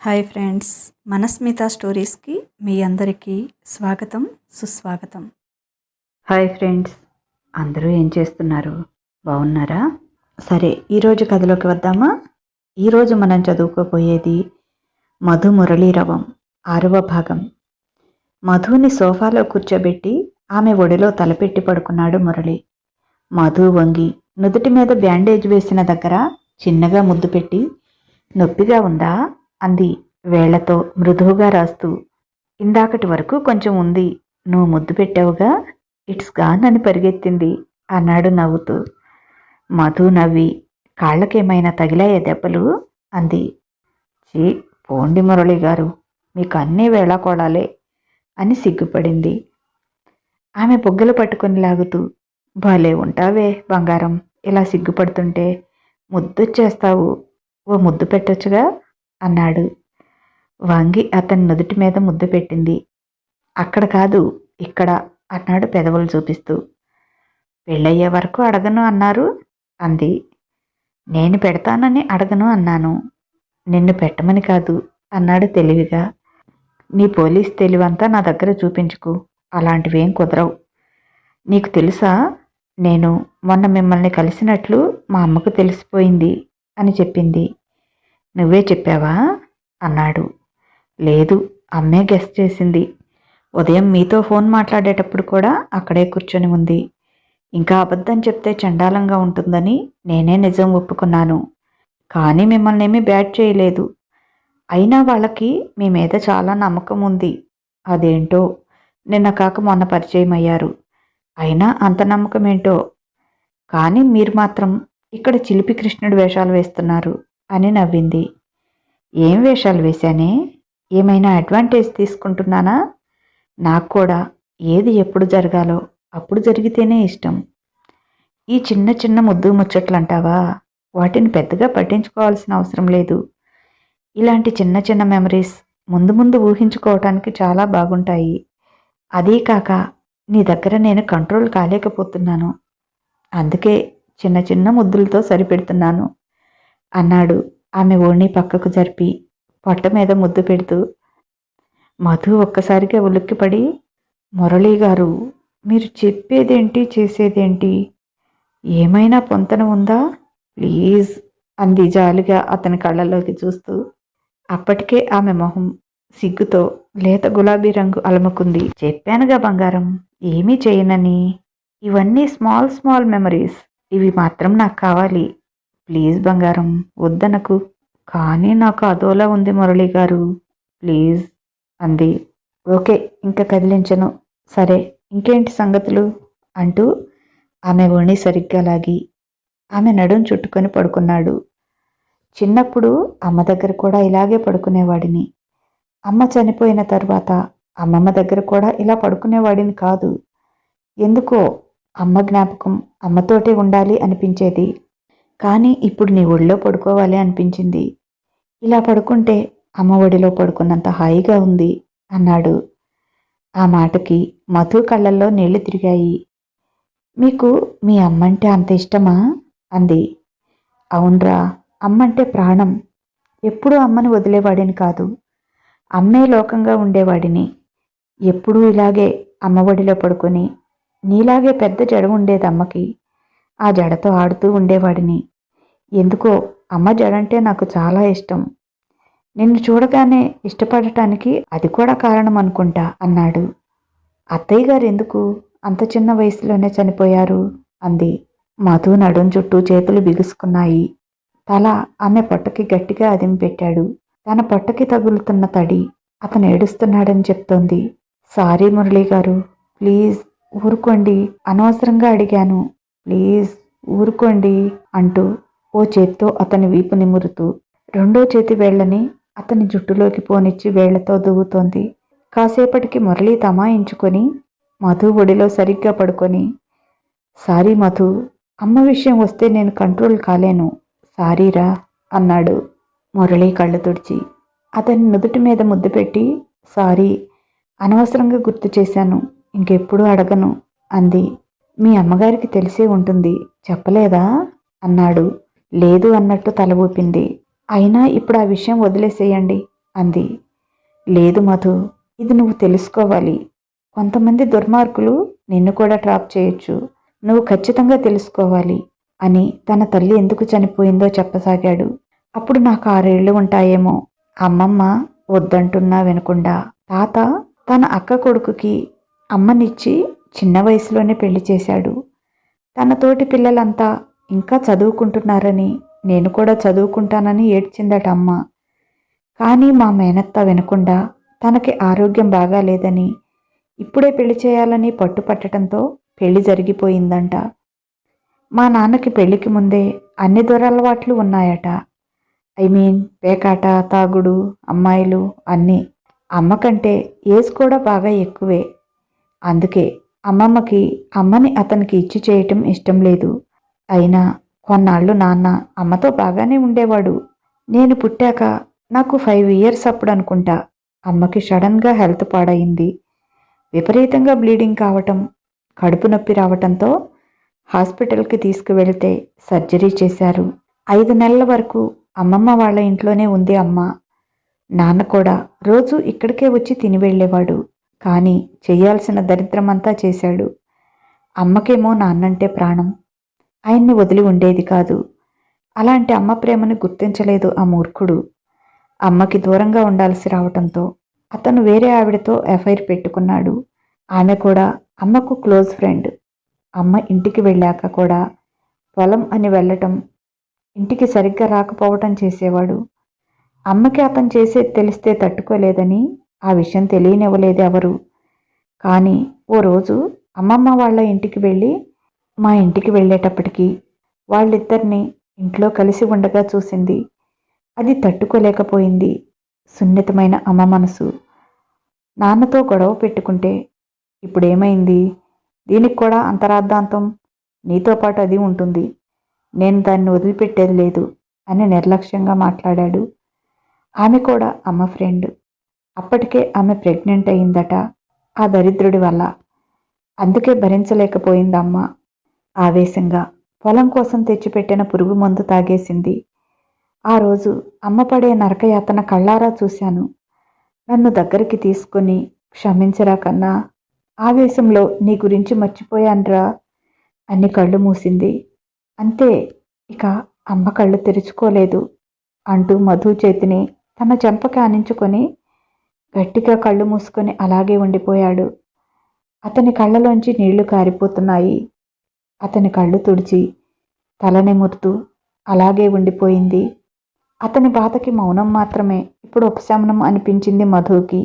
Hi friends మనస్మిత స్టోరీస్కి మీ అందరికీ స్వాగతం సుస్వాగతం. హాయ్ ఫ్రెండ్స్ అందరూ ఏం చేస్తున్నారు? బాగున్నారా? సరే ఈరోజు కథలోకి వద్దామా? ఈరోజు మనం చదువుకోబోయేది మధు మురళీరవం ఆరవ భాగం. మధుని సోఫాలో కూర్చోబెట్టి ఆమె ఒడిలో తలపెట్టి పడుకున్నాడు మురళి. మధు వంగి నుదుటి మీద బ్యాండేజ్ వేసిన దగ్గర చిన్నగా ముద్దు పెట్టి నొప్పిగా ఉందా? అంది వేళ్ళతో మృదువుగా రాస్తూ. ఇందాకటి వరకు కొంచెం ఉంది. నువ్వు ముద్దు పెట్టావుగా? ఇట్స్ గాన్ అని పరిగెత్తింది అన్నాడు నవ్వుతూ. మధు నవ్వి కాళ్ళకేమైనా తగిలాయే దెబ్బలు? అంది. చీ పోండి మురళి గారు. మీకు అన్నీ వేళాకోళాలే అని సిగ్గుపడింది. ఆమె బొగ్గలు పట్టుకొని లాగుతూ భలే ఉంటావే బంగారం. ఇలా సిగ్గుపడుతుంటే ముద్దొచ్చేస్తావు ఓ ముద్దు పెట్టొచ్చుగా? అన్నాడు. వంగి అతని నుదుటి మీద ముద్దు పెట్టింది. అక్కడ కాదు ఇక్కడ అన్నాడు పెదవులు చూపిస్తూ. పెళ్ళయ్యే వరకు అడగను అన్నారు అంది. నేను పెడతానని అడగను అన్నాను. నిన్ను పెట్టమని కాదు అన్నాడు తెలివిగా. నీ పోలీస్ తెలివంతా నా దగ్గర చూపించుకు అలాంటివేం కుదరవు. నీకు తెలుసా నేను మొన్న మిమ్మల్ని కలిసినట్లు మా అమ్మకు తెలిసిపోయింది అని చెప్పింది. నువ్వే చెప్పావా? అన్నాడు. లేదు అమ్మే గెస్ట్ చేసింది. ఉదయం మీతో ఫోన్ మాట్లాడేటప్పుడు కూడా అక్కడే కూర్చొని ఉంది. ఇంకా అబద్ధం చెప్తే చండాలంగా ఉంటుందని నేనే నిజం ఒప్పుకున్నాను. కానీ మిమ్మల్ని ఏమీ బ్యాట్ చేయలేదు. అయినా వాళ్ళకి మీ మీద చాలా నమ్మకం ఉంది. అదేంటో? నిన్న కాక మొన్న పరిచయం అయ్యారు. అయినా అంత నమ్మకం ఏంటో కానీ మీరు మాత్రం ఇక్కడ చిలిపి కృష్ణుడు వేషాలు వేస్తున్నారు. అని నవ్వింది. ఏం వేషాలు వేశానే? ఏమైనా అడ్వాంటేజ్ తీసుకుంటున్నానా? నాకు కూడా. ఏది ఎప్పుడు జరగాలో. అప్పుడు జరిగితేనే ఇష్టం. ఈ చిన్న చిన్న ముద్దు ముచ్చట్లు అంటావా వాటిని పెద్దగా పట్టించుకోవాల్సిన అవసరం లేదు. ఇలాంటి చిన్న చిన్న మెమరీస్ ముందు ముందు ఊహించుకోవటానికి చాలా బాగుంటాయి. అదీ కాక నీ దగ్గర నేను కంట్రోల్ కాలేకపోతున్నాను. అందుకే చిన్న చిన్న ముద్దులతో సరిపెడుతున్నాను. అన్నాడు. ఆమె ఓణి పక్కకు జరిపి పొట్ట మీద ముద్దు పెడుతూ మధు ఒక్కసారిగా ఉలిక్కిపడి మురళీ గారు మీరు చెప్పేదేంటి చేసేదేంటి? ఏమైనా పొంతన ఉందా? ప్లీజ్ అంది జాలిగా అతని కళ్ళలోకి చూస్తూ. అప్పటికే ఆమె మొహం సిగ్గుతో లేత గులాబీ రంగు అలముకుంది. చెప్పానుగా బంగారం ఏమీ చేయనని. ఇవన్నీ స్మాల్ స్మాల్ మెమరీస్. ఇవి మాత్రం నాకు కావాలి. ప్లీజ్ బంగారం వద్దనకు. కానీ నాకు అదోలా ఉంది మురళి గారు. ప్లీజ్ అంది. ఓకే ఇంకా కదిలించను. సరే ఇంకేంటి సంగతులు? అంటూ ఆమె ఒణి సరిగ్గా లాగి ఆమె నడుం చుట్టుకొని పడుకున్నాడు. చిన్నప్పుడు అమ్మ దగ్గర కూడా ఇలాగే పడుకునేవాడిని. అమ్మ చనిపోయిన తర్వాత అమ్మమ్మ దగ్గర కూడా ఇలా పడుకునేవాడిని కాదు. ఎందుకో అమ్మ జ్ఞాపకం అమ్మతోటే ఉండాలి అనిపించేది. కానీ ఇప్పుడు నీ ఒడిలో పడుకోవాలి అనిపించింది. ఇలా పడుకుంటే అమ్మ ఒడిలో పడుకున్నంత హాయిగా ఉంది అన్నాడు. ఆ మాటకి మధు కళ్ళల్లో నీళ్ళు తిరిగాయి. మీకు మీ అమ్మంటే అంత ఇష్టమా? అంది. అవునరా అమ్మంటే ప్రాణం. ఎప్పుడూ అమ్మని వదిలేవాడిని కాదు. అమ్మే లోకంగా ఉండేవాడిని. ఎప్పుడూ ఇలాగే అమ్మ ఒడిలో పడుకొని నీలాగే పెద్ద జడ ఉండేది అమ్మకి. ఆ జడతో ఆడుతూ ఉండేవాడిని. ఎందుకో అమ్మ జడంటే నాకు చాలా ఇష్టం. నిన్ను చూడగానే ఇష్టపడటానికి అది కూడా కారణం అనుకుంటా అన్నాడు. అత్తయ్య గారు ఎందుకు? అంత చిన్న వయసులోనే చనిపోయారు అంది. మధు నడుం చుట్టూ చేతులు బిగుసుకున్నాయి. తల ఆమె పొట్టకి గట్టిగా అదింపెట్టాడు. తన పొట్టకి తగులుతున్న తడి అతను ఏడుస్తున్నాడని చెప్తోంది. సారీ మురళీ గారు ప్లీజ్ ఊరుకోండి అనవసరంగా అడిగాను. ప్లీజ్ ఊరుకోండి అంటూ ఓ చేత్తో అతని వీపు నిమురుతూ రెండో చేతి వేళ్ళని అతని జుట్టులోకి పోనిచ్చి వేళ్ళతో దువ్వుతోంది. కాసేపటికి మురళి తమాయించుకొని మధు ఒడిలో సరిగ్గా పడుకొని సారీ మధు అమ్మ విషయం వస్తే నేను కంట్రోల్ కాలేను. సారీరా అన్నాడు మురళి కళ్ళు తుడిచి. అతని నుదుటి మీద ముద్దు పెట్టి సారీ అనవసరంగా గుర్తు చేశాను. ఇంకెప్పుడు అడగను అంది. మీ అమ్మగారికి తెలిసే ఉంటుంది. చెప్పలేదా? అన్నాడు. లేదు అన్నట్టు తల ఊపింది. అయినా ఇప్పుడు ఆ విషయం వదిలేసేయండి అంది. లేదు మధు ఇది నువ్వు తెలుసుకోవాలి. కొంతమంది దుర్మార్గులు నిన్ను కూడా ట్రాప్ చేయొచ్చు. నువ్వు ఖచ్చితంగా తెలుసుకోవాలి అని తన తల్లి ఎందుకు చనిపోయిందో చెప్పసాగాడు. అప్పుడు నాకు ఆరేళ్ళు ఉంటాయేమో. అమ్మమ్మ వద్దంటున్నా వినకుండా. తాత తన అక్క కొడుకుకి అమ్మనిచ్చి చిన్న వయసులోనే పెళ్ళి చేశాడు. తన తోటి పిల్లలంతా ఇంకా చదువుకుంటున్నారని నేను కూడా చదువుకుంటానని ఏడ్చిందట అమ్మ. కానీ మా మేనత్త వినకుండా తనకి ఆరోగ్యం బాగాలేదని ఇప్పుడే పెళ్ళి చేయాలని పట్టుపట్టడంతో పెళ్ళి జరిగిపోయిందంట. మా నాన్నకి పెళ్ళికి ముందే అన్ని దురలవాట్లు ఉన్నాయట. ఐ మీన్ పేకాట తాగుడు అమ్మాయిలు అన్నీ. అమ్మకంటే ఏజ్ కూడా బాగా ఎక్కువే. అందుకే అమ్మమ్మకి అమ్మని అతనికి ఇచ్చి చేయటం ఇష్టం లేదు. అయినా కొన్నాళ్ళు నాన్న అమ్మతో బాగానే ఉండేవాడు. నేను పుట్టాక నాకు ఫైవ్ ఇయర్స్ అప్పుడు అనుకుంటా. అమ్మకి సడన్గా హెల్త్ పాడయింది. విపరీతంగా బ్లీడింగ్ కావటం కడుపు నొప్పి రావటంతో హాస్పిటల్కి తీసుకువెళ్తే సర్జరీ చేశారు. ఐదు నెలల వరకు అమ్మమ్మ వాళ్ళ ఇంట్లోనే ఉంది అమ్మ. నాన్న కూడా రోజు ఇక్కడికే వచ్చి తిని వెళ్ళేవాడు. కానీ చేయాల్సిన దరిద్రమంతా చేశాడు. అమ్మకేమో నాన్నంటే ప్రాణం. ఆయన్ని వదిలి ఉండేది కాదు. అలాంటి అమ్మ ప్రేమను గుర్తించలేదు ఆ మూర్ఖుడు. అమ్మకి దూరంగా ఉండాల్సి రావటంతో అతను వేరే ఆవిడతో ఎఫ్ఐఆర్ పెట్టుకున్నాడు. ఆమె కూడా అమ్మకు క్లోజ్ ఫ్రెండ్. అమ్మ ఇంటికి వెళ్ళాక కూడా పొలం అని వెళ్ళటం ఇంటికి సరిగ్గా రాకపోవటం చేసేవాడు. అమ్మకి అతను చేసేది తెలిస్తే తట్టుకోలేదని ఆ విషయం తెలియనివ్వలేదు ఎవరు? కానీ ఓ రోజు అమ్మమ్మ వాళ్ళ ఇంటికి వెళ్ళి మా ఇంటికి వెళ్ళేటప్పటికీ వాళ్ళిద్దరిని ఇంట్లో కలిసి ఉండగా చూసింది. అది తట్టుకోలేకపోయింది. సున్నితమైన అమ్మ మనసు. నాన్నతో గొడవ పెట్టుకుంటే ఇప్పుడేమైంది? దీనికి కూడా అంతరార్థాంతం. నీతో పాటు అది ఉంటుంది. నేను దాన్ని వదిలిపెట్టేది లేదు అని నిర్లక్ష్యంగా మాట్లాడాడు. ఆమె కూడా అమ్మ ఫ్రెండ్. అప్పటికే ఆమె ప్రెగ్నెంట్ అయిందట. ఆ దరిద్రుడి వల్ల. అందుకే భరించలేకపోయింది అమ్మ ఆవేశంగా పొలం కోసం తెచ్చిపెట్టిన పురుగు మందు తాగేసింది. ఆ రోజు అమ్మ పడే నరకయాతన కళ్ళారా చూశాను. నన్ను దగ్గరికి తీసుకొని క్షమించరా కన్నా ఆవేశంలో నీ గురించి మర్చిపోయాన్రా అని కళ్ళు మూసింది. అంతే ఇక అమ్మ కళ్ళు తెరుచుకోలేదు అంటూ మధు చేతిని తన చెంపకి ఆనించుకొని గట్టిగా కళ్ళు మూసుకొని అలాగే ఉండిపోయాడు. అతని కళ్ళలోంచి నీళ్ళు కారిపోతున్నాయి. అతని కళ్ళు తుడిచి తలనిమురుతూ అలాగే ఉండిపోయింది. అతని బాధకి మౌనం మాత్రమే ఇప్పుడు ఉపశమనం అనిపించింది మధుకి.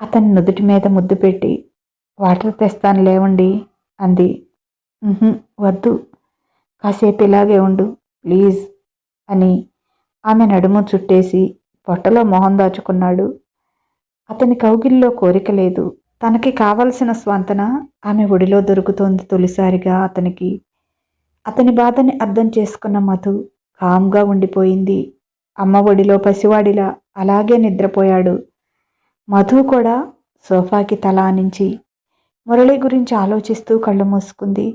అతని నుదుటి మీద ముద్దు పెట్టి వాటర్ తెస్తాను లేవండి అంది. వద్దు. కాసేపు ఇలాగే ఉండు ప్లీజ్ అని ఆమె నడుము చుట్టేసి పొట్టలో మొహం దాచుకున్నాడు. అతని కౌగిల్లో కోరిక లేదు. తనకి కావలసిన స్వంతన ఆమె ఒడిలో దొరుకుతోంది తొలిసారిగా అతనికి. అతని బాధని అర్థం చేసుకున్న మధు కామ్గా ఉండిపోయింది. అమ్మ ఒడిలో పసివాడిలా అలాగే నిద్రపోయాడు. మధు కూడా సోఫాకి తల ఆనించి మురళి గురించి ఆలోచిస్తూ కళ్ళు మూసుకుంది.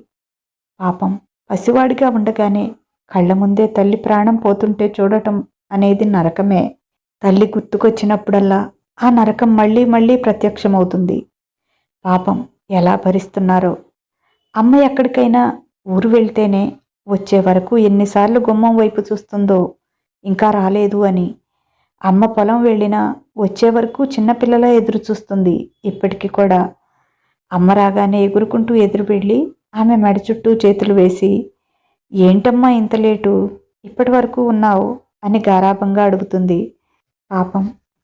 పాపం పసివాడిగా ఉండగానే కళ్ళ ముందే తల్లి ప్రాణం పోతుంటే చూడటం అనేది నరకమే. తల్లి గుర్తుకొచ్చినప్పుడల్లా ఆ నరకం మళ్ళీ మళ్ళీ ప్రత్యక్షమవుతుంది. పాపం ఎలా భరిస్తున్నారో. అమ్మ ఎక్కడికైనా ఊరు వెళ్తేనే వచ్చే వరకు ఎన్నిసార్లు గుమ్మం వైపు చూస్తుందో ఇంకా రాలేదు అని. అమ్మ పొలం వెళ్ళినా వచ్చే వరకు చిన్నపిల్లల ఎదురు చూస్తుంది ఇప్పటికీ కూడా. అమ్మ రాగానే ఎగురుకుంటూ ఎదురు వెళ్ళి ఆమె మెడ చుట్టూ చేతులు వేసి ఏంటమ్మా ఇంత లేటు? ఇప్పటి వరకు ఉన్నావు? అని గారాభంగా అడుగుతుంది. పాపం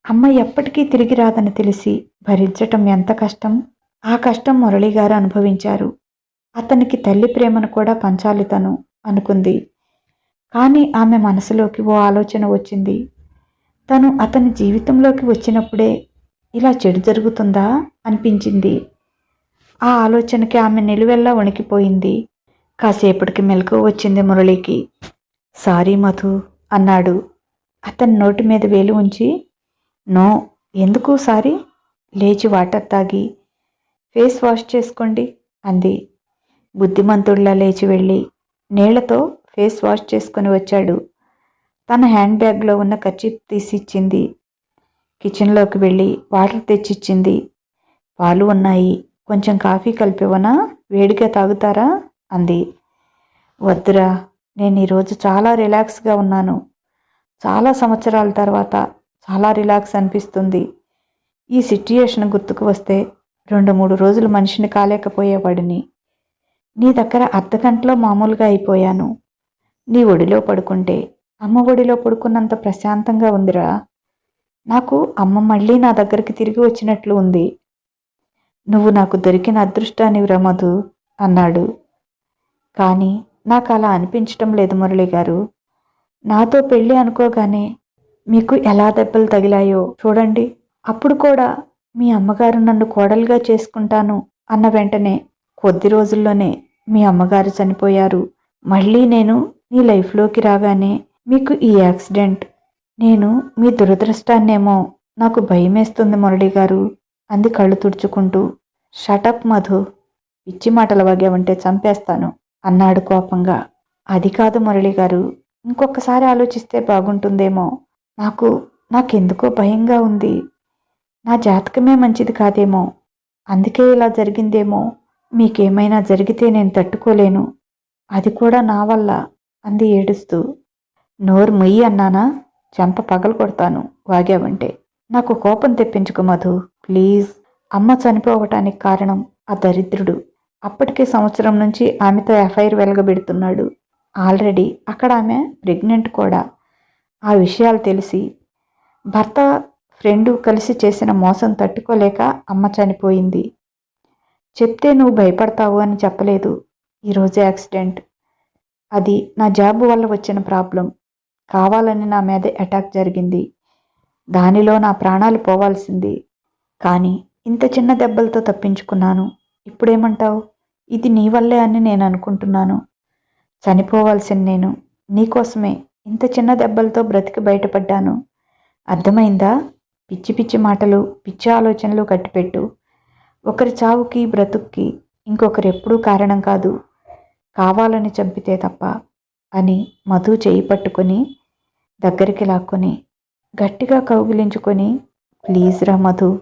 అమ్మ ఎప్పటికీ తిరిగి రాదని తెలిసి భరించటం ఎంత కష్టం? ఆ కష్టం మురళిగారు అనుభవించారు. అతనికి తల్లి ప్రేమను కూడా పంచాలి తను అనుకుంది. కానీ ఆమె మనసులోకి ఓ ఆలోచన వచ్చింది. తను అతని జీవితంలోకి వచ్చినప్పుడే ఇలా చెడు జరుగుతుందా అనిపించింది. ఆ ఆలోచనకి ఆమె నిలువెల్లా వణికిపోయింది. కాసేపటికి మెలకు వచ్చింది మురళికి. సారీ మధు అన్నాడు. అతని నోటి మీద వేలు ఉంచి నో ఎందుకు సారీ? లేచి వాటర్ తాగి ఫేస్ వాష్ చేసుకోండి అంది. బుద్ధిమంతుడిలా లేచి వెళ్ళి నీళ్ళతో ఫేస్ వాష్ చేసుకొని వచ్చాడు. తన హ్యాండ్ బ్యాగ్లో ఉన్న కర్చీఫ్ తీసి ఇచ్చింది కిచెన్లోకి వెళ్ళి వాటర్ తెచ్చిచ్చింది. పాలు ఉన్నాయి. కొంచెం కాఫీ కలిపివనా వేడిగా తాగుతారా? అంది. వద్దురా నేను ఈరోజు చాలా రిలాక్స్గా ఉన్నాను. చాలా సంవత్సరాల తర్వాత చాలా రిలాక్స్ అనిపిస్తుంది. ఈ సిట్యుయేషన్ గుర్తుకు వస్తే రెండు మూడు రోజులు మనిషిని కాలేకపోయేవాడిని. నీ దగ్గర అర్ధగంటలో మామూలుగా అయిపోయాను. నీ ఒడిలో పడుకుంటే అమ్మ ఒడిలో పడుకున్నంత ప్రశాంతంగా ఉందిరా. నాకు అమ్మ మళ్ళీ నా దగ్గరికి తిరిగి వచ్చినట్లు ఉంది. నువ్వు నాకు దొరికిన అదృష్టానివిరా మధు అన్నాడు. కానీ నాకు అలా అనిపించటం లేదు మురళి గారు. నాతో పెళ్ళి అనుకోగానే మీకు ఎలా దెబ్బలు తగిలాయో చూడండి. అప్పుడు కూడా మీ అమ్మగారు నన్ను కోడలుగా చేసుకుంటాను అన్న వెంటనే కొద్ది రోజుల్లోనే మీ అమ్మగారు చనిపోయారు. మళ్ళీ నేను నీ లైఫ్లోకి రాగానే మీకు ఈ యాక్సిడెంట్. నేను మీ దురదృష్టాన్నేమో నాకు భయమేస్తుంది మురళి గారు అంది కళ్ళు తుడుచుకుంటూ. షటప్ మధు పిచ్చి మాటలు వాగావంటే చంపేస్తాను అన్నాడు కోపంగా. అది కాదు మురళి గారు ఇంకొకసారి ఆలోచిస్తే బాగుంటుందేమో నాకు నాకెందుకో భయంగా ఉంది. నా జాతకమే మంచిది కాదేమో. అందుకే ఇలా జరిగిందేమో. మీకేమైనా జరిగితే నేను తట్టుకోలేను. అది కూడా నా వల్ల అంది ఏడుస్తూ. నోరు మొయ్యి అన్నానా? చెంప పగలు కొడతాను వాగావంటే. నాకు కోపం తెప్పించుకు మధు ప్లీజ్. అమ్మ చనిపోవటానికి కారణం ఆ దరిద్రుడు. అప్పటికే సంవత్సరం నుంచి ఆమెతో ఎఫ్ఐఆర్ వెలగబెడుతున్నాడు. ఆల్రెడీ అక్కడ ఆమె ప్రెగ్నెంట్ కూడా. ఆ విషయాలు తెలిసి భర్త ఫ్రెండు కలిసి చేసిన మోసం తట్టుకోలేక అమ్మ చనిపోయింది. చెప్తే నువ్వు భయపడతావు అని చెప్పలేదు. ఈరోజు యాక్సిడెంట్. అది నా జాబ్ వల్ల వచ్చిన ప్రాబ్లం. కావాలని నా మీద అటాక్ జరిగింది. దానిలో నా ప్రాణాలు పోవాల్సింది. కానీ ఇంత చిన్న దెబ్బలతో తప్పించుకున్నాను. ఇప్పుడేమంటావు? ఇది నీ వల్లే అని నేను అనుకుంటున్నాను. చనిపోవాల్సిన నేను. నీకోసమే. ఇంత చిన్న దెబ్బలతో బ్రతికి బయటపడ్డాను. అర్థమైందా? పిచ్చి పిచ్చి మాటలు పిచ్చి ఆలోచనలు కట్టిపెట్టు. ఒకరి చావుకి బ్రతుక్కి ఇంకొకరు ఎప్పుడూ కారణం కాదు. కావాలని చంపితే తప్ప అని మధు చేయి పట్టుకొని దగ్గరికి లాక్కొని గట్టిగా కౌగిలించుకొని ప్లీజ్ రా మధు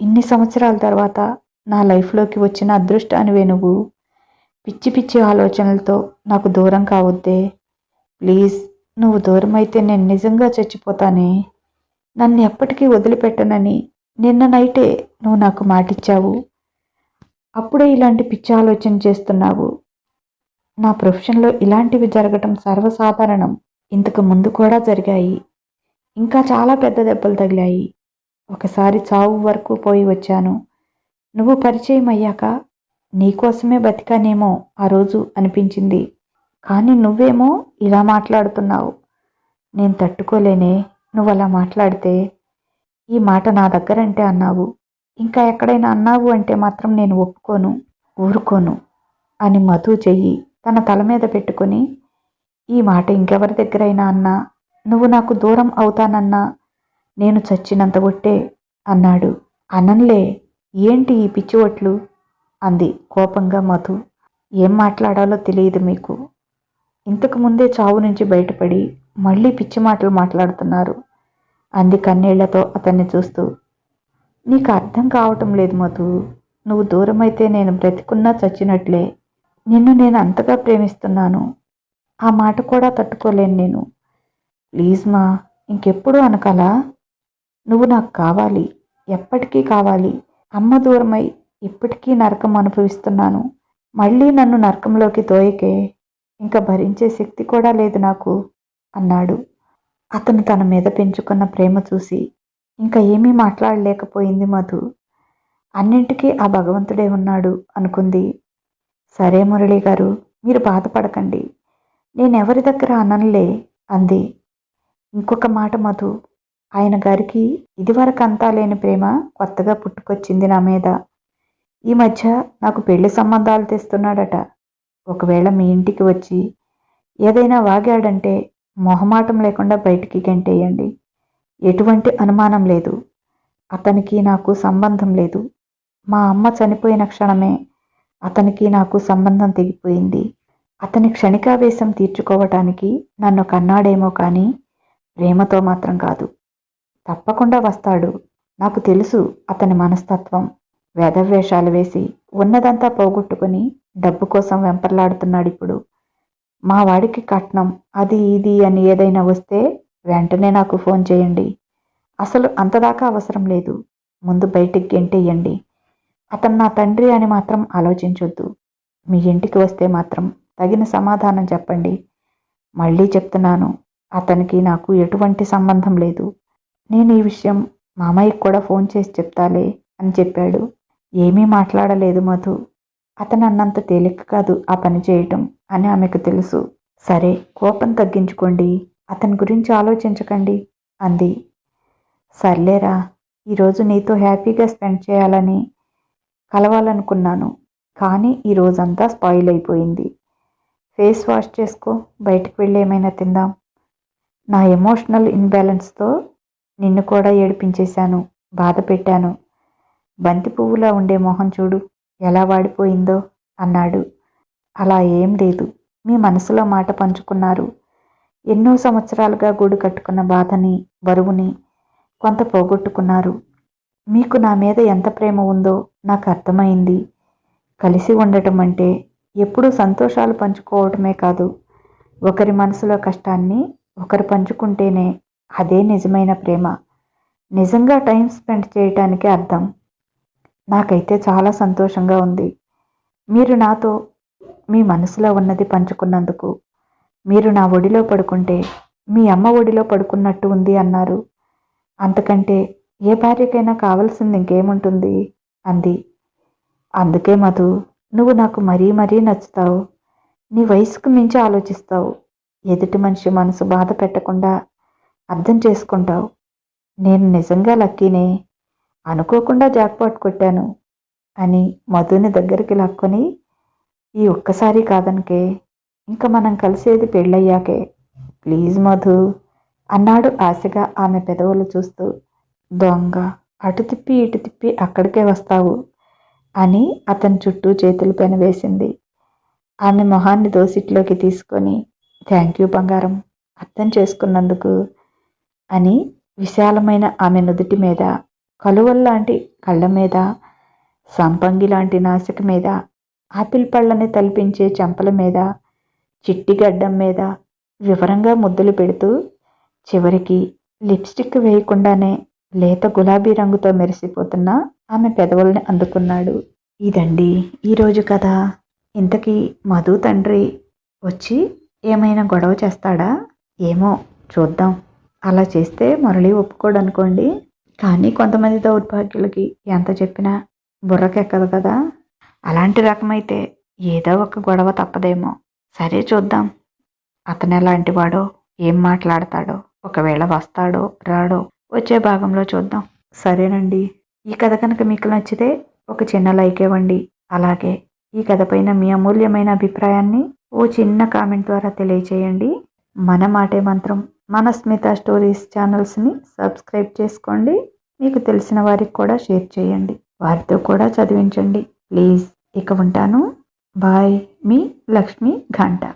ఇన్ని సంవత్సరాల తర్వాత నా లైఫ్లోకి వచ్చిన అదృష్టానివే నువ్వు. పిచ్చి పిచ్చి ఆలోచనలతో నాకు దూరం కావద్దే. ప్లీజ్ నువ్వు దూరం అయితే నేను నిజంగా చచ్చిపోతానే? నన్ను ఎప్పటికీ వదిలిపెట్టనని నిన్న నైటే నువ్వు నాకు మాటిచ్చావు. అప్పుడే ఇలాంటి పిచ్చి ఆలోచన చేస్తున్నావు. నా ప్రొఫెషన్లో ఇలాంటివి జరగటం సర్వసాధారణం. ఇంతకు ముందు కూడా జరిగాయి. ఇంకా చాలా పెద్ద దెబ్బలు తగిలాయి. ఒకసారి చావు వరకు పోయి వచ్చాను. నువ్వు పరిచయం అయ్యాక నీకోసమే బతికానేమో ఆ రోజు అనిపించింది. కానీ నువ్వేమో ఇలా మాట్లాడుతున్నావు. నేను తట్టుకోలేనే నువ్వు అలా మాట్లాడితే ఈ మాట నా దగ్గరంటే అన్నావు. ఇంకా ఎక్కడైనా అన్నావు అంటే మాత్రం నేను ఒప్పుకోను ఊరుకోను అని మధు చెయ్యి తన తల మీద పెట్టుకొని ఈ మాట ఇంకెవరి దగ్గరైనా అన్నా నువ్వు నాకు దూరం అవుతానన్నా నేను చచ్చినంత ఒట్టే అన్నాడు. అనన్లే ఏంటి ఈ పిచ్చి ఒట్లు అంది కోపంగా మధు. ఏం మాట్లాడాలో తెలియదు మీకు. ఇంతకు ముందే చావు నుంచి బయటపడి మళ్ళీ పిచ్చి మాటలు మాట్లాడుతున్నారు. అంది కన్నీళ్ళతో అతన్ని చూస్తూ. నీకు అర్థం కావటం లేదు మధు. నువ్వు దూరమైతే నేను బ్రతికున్నా చచ్చినట్లే. నిన్ను నేను అంతగా ప్రేమిస్తున్నాను. ఆ మాట కూడా తట్టుకోలేను నేను. ప్లీజ్ మా ఇంకెప్పుడు అనకలా? నువ్వు నాకు కావాలి. ఎప్పటికీ కావాలి. అమ్మ దూరమై ఇప్పటికీ నరకం అనుభవిస్తున్నాను. మళ్ళీ నన్ను నరకంలోకి తోయకే ఇంకా భరించే శక్తి కూడా లేదు నాకు అన్నాడు. అతను తన మీద పెంచుకున్న ప్రేమ చూసి ఇంకా ఏమీ మాట్లాడలేకపోయింది మధు. అన్నింటికీ ఆ భగవంతుడే ఉన్నాడు అనుకుంది. సరే మురళి గారు మీరు బాధపడకండి. నేనెవరి దగ్గర అననులే అంది. ఇంకొక మాట మధు. ఆయన గారికి ఇదివరకు అంతా లేని ప్రేమ కొత్తగా పుట్టుకొచ్చింది నా మీద. ఈ మధ్య నాకు పెళ్ళి సంబంధాలు తెస్తున్నాడట. ఒకవేళ మీ ఇంటికి వచ్చి ఏదైనా వాగాడంటే మొహమాటం లేకుండా బయటికి గంటేయండి. ఎటువంటి అనుమానం లేదు. అతనికి నాకు సంబంధం లేదు. మా అమ్మ చనిపోయిన క్షణమే అతనికి నాకు సంబంధం తెగిపోయింది. అతని క్షణికావేశం తీర్చుకోవటానికి నన్ను కన్నాడేమో కానీ ప్రేమతో మాత్రం కాదు. తప్పకుండా వస్తాడు. నాకు తెలుసు అతని మనస్తత్వం. వేదవేషాలు వేసి ఉన్నదంతా పోగొట్టుకుని డబ్బు కోసం వెంపర్లాడుతున్నాడు ఇప్పుడు. మా వాడికి కట్నం అది ఇది అని ఏదైనా వస్తే వెంటనే నాకు ఫోన్ చేయండి. అసలు అంతదాకా అవసరం లేదు. ముందు బయటికి గెంటేయండి. అతను నా తండ్రి అని మాత్రం ఆలోచించొద్దు. మీ ఇంటికి వస్తే మాత్రం తగిన సమాధానం చెప్పండి. మళ్ళీ చెప్తున్నాను అతనికి నాకు ఎటువంటి సంబంధం లేదు. నేను ఈ విషయం మామయ్యకి కూడా ఫోన్ చేసి చెప్తాలే అని చెప్పాడు. ఏమీ మాట్లాడలేదు మధు. అతను అన్నంత తేలిక కాదు ఆ పని చేయటం అని ఆమెకు తెలుసు. సరే కోపం తగ్గించుకోండి. అతని గురించి ఆలోచించకండి అంది. సర్లేరా ఈరోజు నీతో హ్యాపీగా స్పెండ్ చేయాలని కలవాలనుకున్నాను కానీ ఈ రోజంతా స్పాయిల్ అయిపోయింది. ఫేస్ వాష్ చేసుకో బయటకు వెళ్ళి ఏమైనా తిందాం. నా ఎమోషనల్ ఇన్బ్యాలెన్స్తో నిన్ను కూడా ఏడిపించేశాను బాధ పెట్టాను బంతి పువ్వులా ఉండే మొహం చూడు. ఎలా వాడిపోయిందో అన్నాడు. అలా ఏం లేదు. మీ మనసులో మాట పంచుకున్నారు. ఎన్నో సంవత్సరాలుగా గూడు కట్టుకున్న బాధని బరువుని కొంత పోగొట్టుకున్నారు. మీకు నా మీద ఎంత ప్రేమ ఉందో నాకు అర్థమైంది. కలిసి ఉండటం అంటే ఎప్పుడూ సంతోషాలు పంచుకోవటమే కాదు. ఒకరి మనసులో కష్టాన్ని ఒకరు పంచుకుంటేనే అదే నిజమైన ప్రేమ. నిజంగా టైం స్పెండ్ చేయటానికి అర్థం. నాకైతే చాలా సంతోషంగా ఉంది. మీరు నాతో మీ మనసులో ఉన్నది పంచుకున్నందుకు మీరు నా ఒడిలో పడుకుంటే మీ అమ్మ ఒడిలో పడుకున్నట్టు ఉంది అన్నారు. అంతకంటే ఏ భార్యకైనా కావాల్సింది ఇంకేముంటుంది? అంది. అందుకే మధు నువ్వు నాకు మరీ మరీ నచ్చుతావు. నీ వయసుకు మించి ఆలోచిస్తావు. ఎదుటి మనిషి మనసు బాధ పెట్టకుండా అర్థం చేసుకుంటావు. నేను నిజంగా లక్కీనే. అనుకోకుండా జాక్పాట్ కొట్టాను అని మధుని దగ్గరికి లాక్కొని ఈ ఒక్కసారి కాదనికే ఇంకా మనం కలిసేది పెళ్ళయ్యాకే. ప్లీజ్ మధు అన్నాడు ఆశగా ఆమె పెదవులు చూస్తూ. దొంగ అటు తిప్పి ఇటు తిప్పి అక్కడికే వస్తావు అని అతని చుట్టూ చేతులు పెనవేసింది ఆమె మొహాన్ని దోసిట్లోకి తీసుకొని థ్యాంక్ యూ బంగారం అర్థం చేసుకున్నందుకు అని విశాలమైన ఆమె నుదుటి మీద కలువల్లాంటి కళ్ళ మీద సంపంగి లాంటి నాసిక మీద ఆపిల్ పళ్ళని తలిపించే చెంపల మీద చిట్టి గడ్డం మీద వివరంగా ముద్దులు పెడుతూ చివరికి లిప్స్టిక్ వేయకుండానే లేత గులాబీ రంగుతో మెరిసిపోతున్న ఆమె పెదవుల్ని అందుకున్నాడు. ఇదండి ఈరోజు కథ. ఇంతకీ మధు తండ్రి వచ్చి ఏమైనా గొడవ చేస్తాడా? ఏమో చూద్దాం. అలా చేస్తే మురళి ఒప్పుకోడు అనుకోండి కానీ కొంతమంది దౌర్భాగ్యులకి ఎంత చెప్పినా బుర్రకెక్కదు కదా. అలాంటి రకమైతే ఏదో ఒక గొడవ తప్పదేమో. సరే చూద్దాం. అతను ఎలాంటి వాడో ఏం మాట్లాడతాడో ఒకవేళ వస్తాడో రాడో వచ్చే భాగంలో చూద్దాం. సరేనండి. ఈ కథ కనుక మీకు నచ్చితే ఒక చిన్న లైక్ ఇవ్వండి. అలాగే ఈ కథ పైన మీ అమూల్యమైన అభిప్రాయాన్ని ఓ చిన్న కామెంట్ ద్వారా తెలియచేయండి. మన మాటే మంత్రం. మన స్మిత స్టోరీస్ ఛానల్స్ని సబ్స్క్రైబ్ చేసుకోండి. మీకు తెలిసిన వారికి కూడా షేర్ చేయండి. వారితో కూడా చదివించండి. ప్లీజ్. ఇక ఉంటాను. బాయ్. మీ లక్ష్మి ఘంటా.